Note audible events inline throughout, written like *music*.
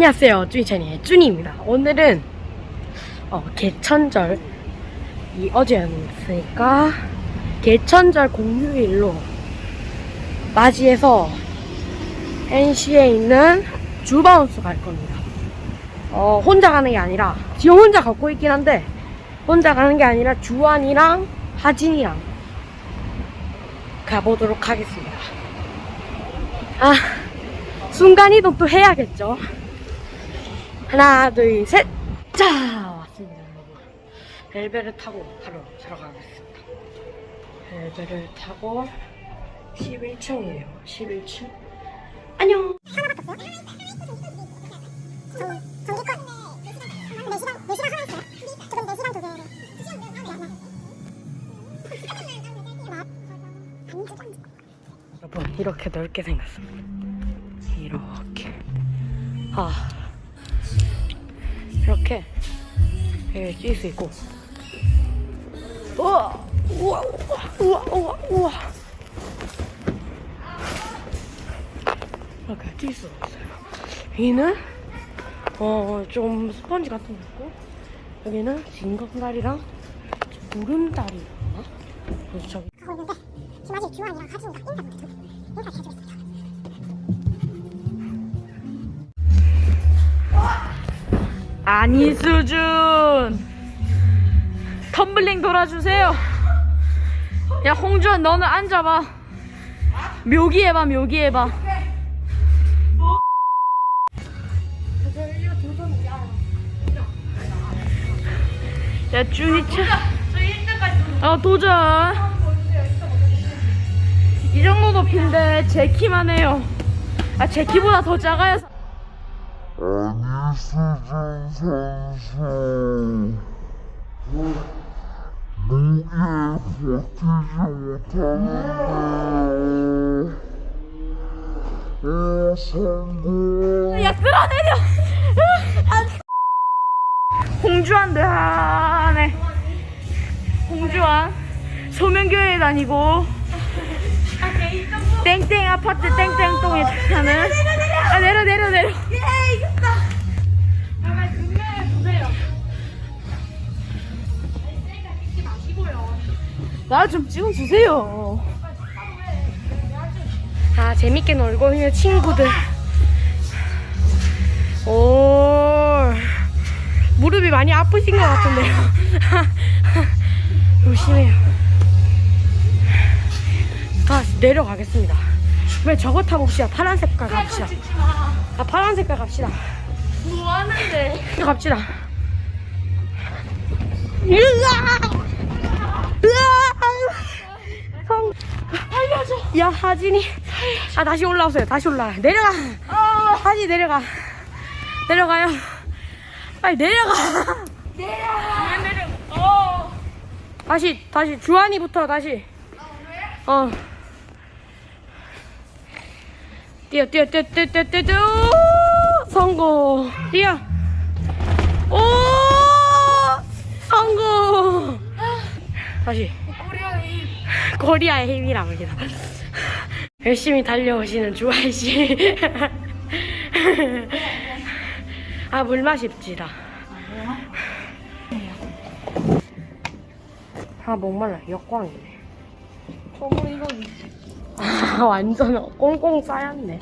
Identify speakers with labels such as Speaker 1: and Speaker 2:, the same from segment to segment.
Speaker 1: 안녕하세요. 쭈이찬이의 쭈니입니다. 오늘은 어, 개천절 이 어제였으니까 개천절 공휴일로 맞이해서 NC에 있는 주바운스 갈 겁니다. 어, 혼자 가는 게 아니라 지금 혼자 걷고 있긴 한데 혼자 가는 게 아니라 주환이랑 하진이랑 가보도록 하겠습니다. 아 순간이동 또 해야겠죠. 하나, 둘, 셋! 자, 왔습니다, 여러분. 벨베를 타고 바로 들어가겠습니다. 벨베를 타고 11층이에요. 11층. 안녕! 여러분, 이렇게 넓게 생겼습니다. 이렇게. 아. 이렇게 예, 뛸수 있고. 우와 우와 우와 우와 우와. 이렇게 뛸 수가 있어요. 여기는 어 좀 스펀지 같은 거 있고 여기는
Speaker 2: 가고 있는데 지금 아직 주환이랑 하진이가? 인사 못했어 인사 해주고 있습니다
Speaker 3: 아니 수준. 텀블링 돌아주세요. 야 홍주환 너는 앉아봐. 묘기 해봐 묘기 해봐. 야 주희차 어 도전. 이 정도 높이인데 제 키만 해요. 아 제 키보다 더 작아요
Speaker 4: 아니 수준 선수 무게 버티지 성공
Speaker 3: 야 끌어내려 홍주환 대하네 홍주환 소명교회 다니고 땡땡 아파트 땡땡 동에 사는 나 좀 찍어주세요.
Speaker 1: 아 재밌게 놀고 있는 친구들. 오 무릎이 많이 아프신 것 같은데요. *laughs* 조심해요. 가 내려가겠습니다. 왜 저거 타봅시다. 파란 색깔 갑시다. 아 파란 색깔 갑시다.
Speaker 3: 뭐 하는데?
Speaker 1: 갑시다. 으아! 으아! 성
Speaker 3: 살려줘
Speaker 1: 야 하진이. 아 다시 올라오세요. 다시 올라가 내려가. 하진 내려가. 내려가요. 빨리 내려가.
Speaker 3: 왜 내려 어
Speaker 1: 다시 다시 주한이부터 다시. 어. 뛰어 뛰어 뛰어 뛰어 뛰어 뛰어, 뛰어. 성공. 뛰어 다시 코리아의 힘이랍니다 *laughs* 열심히 달려오시는 주한 씨. *laughs* 아, 물 마십시다. 아, 목말라. 역광이네.
Speaker 3: 저물 이거 *laughs*
Speaker 1: 아, 완전 꽁꽁 쌓였네.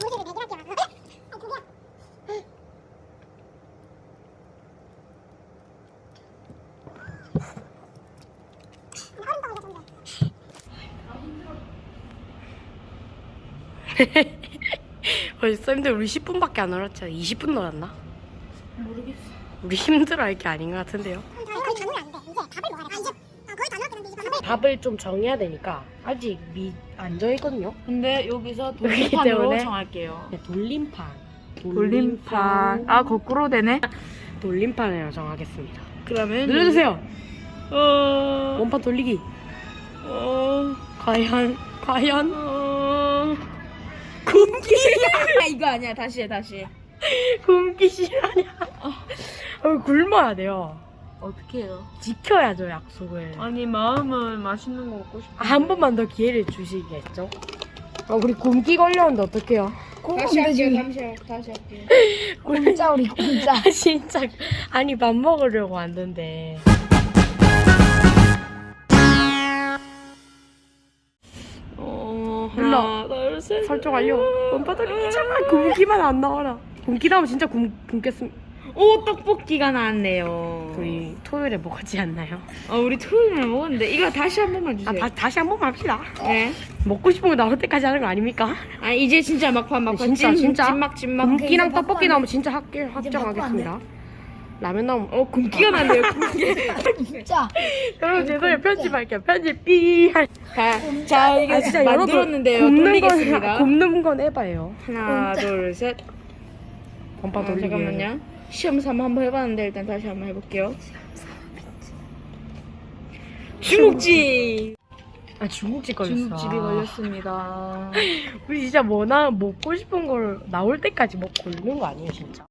Speaker 2: 고지를 내기할게 막 아 고기야 얼음 덩어리가 *laughs*
Speaker 1: 벌써 힘들 우리 10분밖에 안 놀았잖아. 20분 놀았나?
Speaker 3: 모르겠어
Speaker 1: 우리 힘들어 할 게 아닌 것 같은데요.
Speaker 2: 거의 다 놀면 안돼 이제 밥을 먹어야 돼 아, 이제 아, 거의 다 놀았는데 이제 밥을
Speaker 1: 밥을 좀 정해야 되니까 아직 미, 안 정했거든요.
Speaker 3: 근데 여기서 *laughs*
Speaker 1: 그렇기
Speaker 3: 돌림판으로
Speaker 1: 때문에.
Speaker 3: 정할게요
Speaker 1: 네, 돌림판.
Speaker 3: 돌림판 아 거꾸로 되네 *laughs*
Speaker 1: 돌림판으로 정하겠습니다.
Speaker 3: 그러면
Speaker 1: 눌러주세요.
Speaker 3: 어...
Speaker 1: 원판 돌리기.
Speaker 3: 어...
Speaker 1: 과연, 과연.
Speaker 3: 어...
Speaker 1: 굶기. *laughs*
Speaker 3: 아 이거 아니야 다시 해 다시 해
Speaker 1: 굶기 싫어하냐. 어, 굶어야 돼요.
Speaker 3: 어떻게 해요?
Speaker 1: 지켜야죠, 약속을.
Speaker 3: 아니 마음은 맛있는 거 먹고 싶어
Speaker 1: 아, 한 번만 더 기회를 주시겠죠? 아, 우리 굶기 걸렸는데 어떡해요?
Speaker 3: 다시 할게요. 다시 할게요. 다시 할게요.
Speaker 1: 굶자 우리 굶자. 아, *laughs* 진짜 아니 밥 먹으려고 왔는데. 하나,
Speaker 3: 둘, 셋.
Speaker 1: 설정 완료. 몸바닥이 제발 굶기만 안 나와라. 굶기 나오면 진짜 굶, 굶겠습니다.
Speaker 3: 오, 떡볶이가 나왔네요.
Speaker 1: 우리 토요일에 먹었지 않나요?
Speaker 3: 어, 우리 토요일에 먹었는데 이거 다시 한 번만
Speaker 1: 아,
Speaker 3: 주세요.
Speaker 1: 다, 다시 한 번만 합시다.
Speaker 3: 네.
Speaker 1: 먹고 싶은 거 나올 때까지 하는 거 아닙니까?
Speaker 3: 아 이제 진짜 막판 막판
Speaker 1: 진짜,
Speaker 3: 찐,
Speaker 1: 진짜.
Speaker 3: 찐막 찐막.
Speaker 1: 굶기랑 떡볶이 나오면 진짜 합계, 확정하겠습니다. 라면 나오면
Speaker 3: 어 굶기가 나네요. 굶기.
Speaker 2: 진짜.
Speaker 1: 여러분 죄송해요 편집할게요 편집 삐 할.
Speaker 3: 자, 자 이게
Speaker 1: 아 진짜
Speaker 3: 만들었는데요.
Speaker 1: 굽는
Speaker 3: 돌리겠습니다.
Speaker 1: 건 굽는 건 해봐요.
Speaker 3: 하나, 둘, 셋.
Speaker 1: 범파
Speaker 3: 아,
Speaker 1: 돌리기.
Speaker 3: 잠깐만요. 시험 삼아 한번 해봤는데 일단 다시 한번 해볼게요. 중국집.
Speaker 1: 아 중국집 걸렸어.
Speaker 3: 중국집이
Speaker 1: 아.
Speaker 3: 걸렸습니다. *laughs*
Speaker 1: 우리 진짜 뭐나 먹고 싶은 걸 나올 때까지 먹고 있는 거 아니에요 진짜?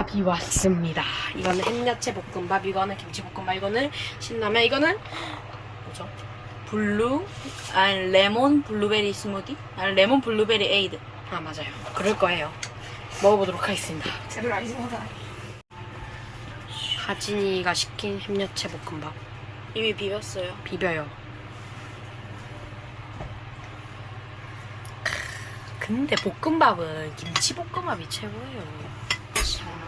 Speaker 1: 밥이 왔습니다. 이거는 햇야채 볶음밥, 이거는 김치 볶음밥, 이거는 신라면, 이거는 뭐죠?
Speaker 3: 블루, 아니 레몬 블루베리 스무디, 아니 레몬 블루베리 에이드.
Speaker 1: 아 맞아요. 그럴 거예요. 먹어보도록 하겠습니다.
Speaker 2: 제발 알겠습니다.
Speaker 1: 하진이가 시킨 햄야채 볶음밥
Speaker 3: 이미 비볐어요.
Speaker 1: 비벼요. 크, 근데 볶음밥은 김치 볶음밥이 최고예요.
Speaker 3: 자.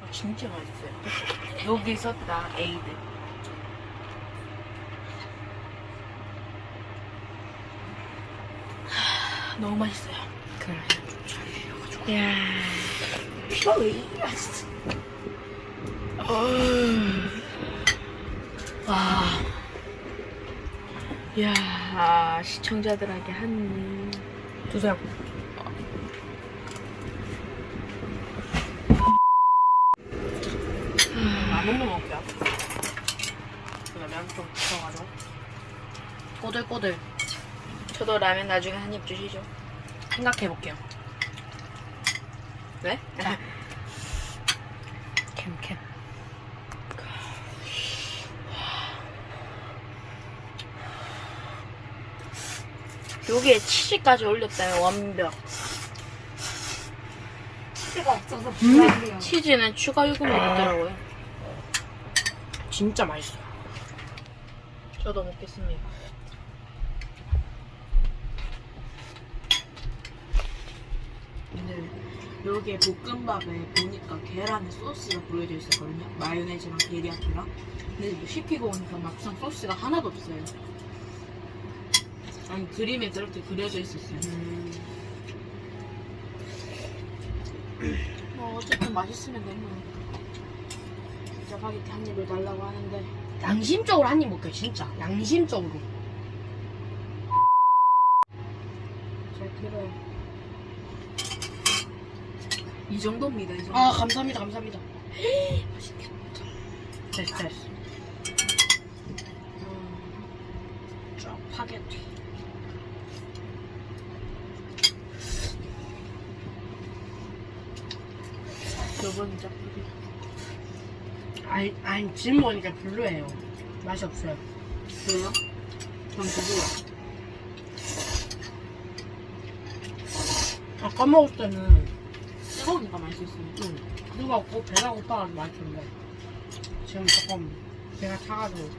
Speaker 3: 아, 진짜 맛있어요. 여기 썼다 에이드. 하, 너무 맛있어요.
Speaker 1: 그래.
Speaker 3: 야. 와. 야, 시청자들에게 한
Speaker 1: 주세요. 라면도 먹을게요. 라면 좀 붙여가지고. 꼬들꼬들
Speaker 3: 저도 라면 나중에 한 입 주시죠.
Speaker 1: 생각해볼게요.
Speaker 3: 네?
Speaker 1: 자.
Speaker 3: 여기에 치즈까지 올렸다면 완벽.
Speaker 2: 치즈가 없어서
Speaker 1: 음.
Speaker 2: 불안해요.
Speaker 3: 치즈는 추가 요금이 있더라고요.
Speaker 1: 진짜 맛있어.
Speaker 3: 저도 먹겠습니다.
Speaker 5: 근데 여기에 볶음밥에 보니까 계란에 소스가 뿌려져 있었거든요. 마요네즈랑 데리야끼랑. 근데 뭐 시키고 오니까 막상 소스가 하나도 없어요. 아니 그림에 그렇게 그려져 있었어요. 뭐 어쨌든 맛있으면 되면 짜파게티 한 입을 달라고 하는데
Speaker 1: 양심적으로 한 입 먹게 진짜. 양심적으로.
Speaker 5: 잘 들어요. 이 정도입니다. 이 정도.
Speaker 1: 아 감사합니다 감사합니다. 맛있겠다. 됐어 됐어.
Speaker 5: 음,
Speaker 1: 짜파게티.
Speaker 5: 저번 짜파게티.
Speaker 1: 아니 아니 지금 먹으니까 별로예요. 맛이 없어요.
Speaker 5: 왜요? 전 그거
Speaker 1: 아까 먹을 때는
Speaker 5: 뜨거우니까 맛있었어요.
Speaker 1: 응. 누가 고 배가 고파가지고 맛있는데 지금 조금 배가 차가지고